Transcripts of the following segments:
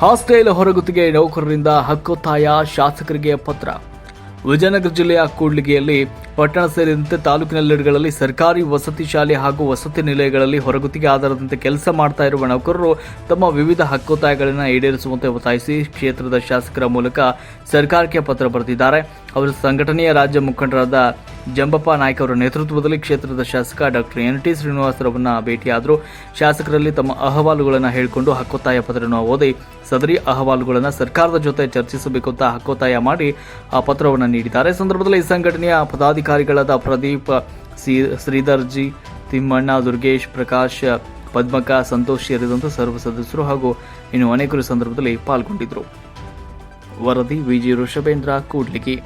Hostel ಹೊರಗುತ್ತಿಗೆ ನೌಕರರಿಂದ ಹಕ್ಕೊತ್ತಾಯ ಶಾಸಕರಿಗೆ ಪತ್ರ. ವಿಜಯನಗರ ಜಿಲ್ಲೆಯ ಕೂಡ್ಲಿಗೆಯಲ್ಲಿ ಪಟ್ಟಣ ಸೇರಿದಂತೆ ತಾಲೂಕಿನೆಲ್ಲೆಡೆಗಳಲ್ಲಿ ಸರ್ಕಾರಿ ವಸತಿ ಶಾಲೆ ಹಾಗೂ ವಸತಿ ನಿಲಯಗಳಲ್ಲಿ ಹೊರಗುತ್ತಿಗೆ ಆಧಾರದಂತೆ ಕೆಲಸ ಮಾಡ್ತಾ ಇರುವ ನೌಕರರು ತಮ್ಮ ವಿವಿಧ ಹಕ್ಕೊತ್ತಾಯಗಳನ್ನು ಈಡೇರಿಸುವಂತೆ ಒತ್ತಾಯಿಸಿ ಕ್ಷೇತ್ರದ ಶಾಸಕರ ಮೂಲಕ ಸರ್ಕಾರಕ್ಕೆ ಪತ್ರ ಬರೆದಿದ್ದಾರೆ. ಅವರ ಸಂಘಟನೆಯ ರಾಜ್ಯ ಮುಖಂಡರಾದ ಜಂಬಪ್ಪ ನಾಯ್ಕ ಅವರ ನೇತೃತ್ವದಲ್ಲಿ ಕ್ಷೇತ್ರದ ಶಾಸಕ ಡಾಕ್ಟರ್ ಎನ್ ಟಿ ಶ್ರೀನಿವಾಸರವನ್ನ ಭೇಟಿಯಾದರು. ಶಾಸಕರಲ್ಲಿ ತಮ್ಮ ಅಹವಾಲುಗಳನ್ನು ಹೇಳಿಕೊಂಡು ಹಕ್ಕೊತ್ತಾಯ ಪತ್ರವನ್ನು ಓದಿ, ಸದರಿ ಅಹವಾಲುಗಳನ್ನು ಸರ್ಕಾರದ ಜೊತೆ ಚರ್ಚಿಸಬೇಕು ಅಂತ ಹಕ್ಕೊತ್ತಾಯ ಮಾಡಿ ಆ ಪತ್ರವನ್ನು ನೀಡಿದ್ದಾರೆ. ಸಂದರ್ಭದಲ್ಲಿ ಈ ಸಂಘಟನೆಯ ಪದಾಧಿಕಾರಿಗಳಾದ ಪ್ರದೀಪ್ ಶ್ರೀಧರ್ಜಿ ತಿಮ್ಮಣ್ಣ, ದುರ್ಗೇಶ್, ಪ್ರಕಾಶ್, ಪದ್ಮಕ, ಸಂತೋಷ್ ಸೇರಿದಂತೆ ಸರ್ವ ಸದಸ್ಯರು ಹಾಗೂ ಇನ್ನು ಅನೇಕರು ಸಂದರ್ಭದಲ್ಲಿ ಪಾಲ್ಗೊಂಡಿದ್ದರು. ವರದಿ ವಿಜಿ ಋಷಭೇಂದ್ರ, ಕೂಡ್ಲಿಗಿ.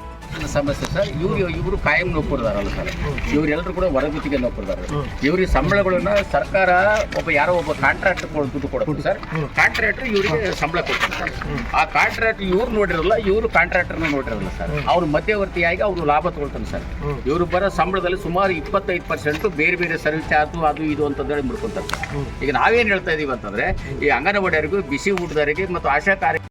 ಸಮಸ್ಯೆ ಸರ್ ಇವ್ರು ಇವರು ಕಾಯಂ ನೌಕರದಾರಲ್ಲ ಸರ್. ಇವರೆಲ್ಲರೂ ಕೂಡ ಹೊರಗುತ್ತಿಗೆ ನೌಕರದಾರ ಇವ್ರಿಗೆ ಸಂಬಳಗಳನ್ನ ಸರ್ಕಾರ ಒಬ್ಬ ಯಾರೋ ಒಬ್ಬ ಕಾಂಟ್ರಾಕ್ಟ್ ದುಡ್ಡು ಕೊಡುತ್ತೆ ಸರ್. ಕಾಂಟ್ರಾಕ್ಟರ್ ಇವರಿಗೆ ಸಂಬಳ ಕೊಡ್ತಾರೆ ಸರ್. ಆ ಕಾಂಟ್ರಾಕ್ಟ್ ಇವ್ರು ನೋಡಿರಲ್ಲ ಇವರು ಕಾಂಟ್ರಾಕ್ಟರ್ನ ನೋಡಿರಲ್ಲ ಸರ್. ಅವ್ರು ಮಧ್ಯವರ್ತಿಯಾಗಿ ಅವರು ಲಾಭ ತಗೊಳ್ತಾರೆ ಸರ್. ಇವರು ಬರೋ ಸಂಬಳದಲ್ಲಿ ಸುಮಾರು ಇಪ್ಪತ್ತೈದು ಪರ್ಸೆಂಟ್ ಬೇರೆ ಬೇರೆ ಸರ್ವಿಸ್ ಚಾರ್ಜ್ ಅದು ಇದು ಅಂತಂದೇಳಿ ಮುಡ್ಕೊಂತಾರೆ ಈಗ ನಾವೇನು ಹೇಳ್ತಾ ಇದೀವಿ ಅಂತಂದ್ರೆ ಈ ಅಂಗನವಾಡಿಯವರಿಗೂ ಬಿಸಿ ಊಟದವರಿಗೆ ಮತ್ತು ಆಶಾ ಕಾರ್ಯ